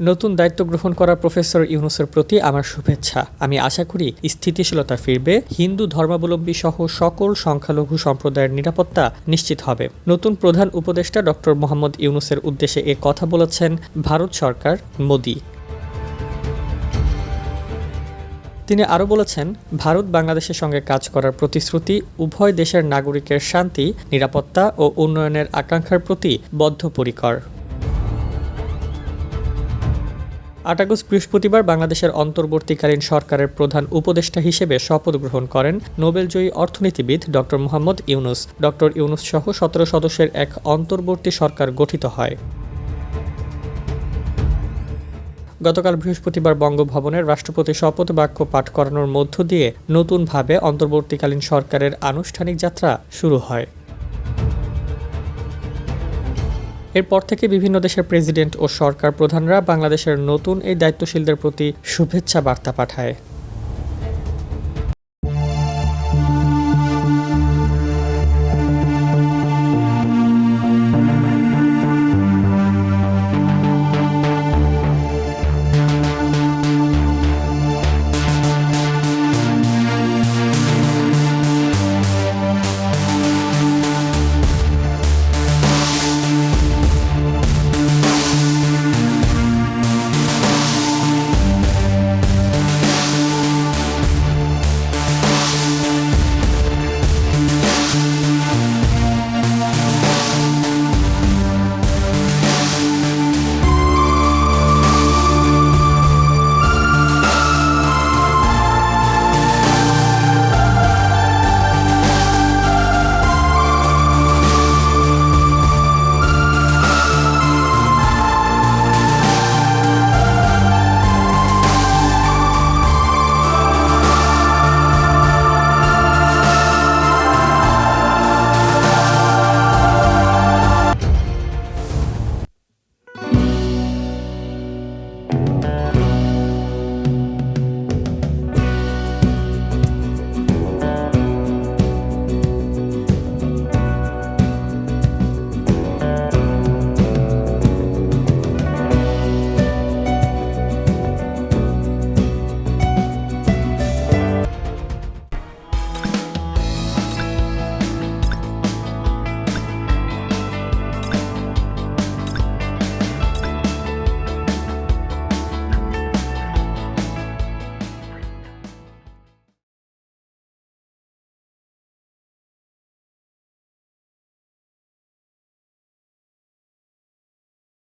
নতুন দায়িত্ব গ্রহণ করা প্রফেসর ইউনুসের প্রতি আমার শুভেচ্ছা। আমি আশা করি স্থিতিশীলতা ফিরবে, হিন্দু ধর্মাবলম্বী সহ সকল সংখ্যালঘু সম্প্রদায়ের নিরাপত্তা নিশ্চিত হবে। নতুন প্রধান উপদেষ্টা ডক্টর মোহাম্মদ ইউনুসের উদ্দেশ্যে এ কথা বলেছেন ভারত সরকার মোদি। তিনি আরও বলেছেন, ভারত বাংলাদেশের সঙ্গে কাজ করার প্রতিশ্রুতি উভয় দেশের নাগরিকের শান্তি, নিরাপত্তা ও উন্নয়নের আকাঙ্ক্ষার প্রতি বদ্ধপরিকর। আট আগস্ট বৃহস্পতিবার বাংলাদেশের অন্তর্বর্তীকালীন সরকারের প্রধান উপদেষ্টা হিসেবে শপথ গ্রহণ করেন নোবেলজয়ী অর্থনীতিবিদ ডক্টর মোহাম্মদ ইউনুস। ডক্টর ইউনুস সহ সতেরো সদস্যের এক অন্তর্বর্তী সরকার গঠিত হয়। গতকাল বৃহস্পতিবার বঙ্গভবনের রাষ্ট্রপতি শপথ বাক্য পাঠ করানোর মধ্য দিয়ে নতুনভাবে অন্তর্বর্তীকালীন সরকারের আনুষ্ঠানিক যাত্রা শুরু হয়। এরপর থেকে বিভিন্ন দেশের প্রেসিডেন্ট ও সরকার প্রধানরা বাংলাদেশের নতুন এই দায়িত্বশীলদের প্রতি শুভেচ্ছা বার্তা পাঠায়।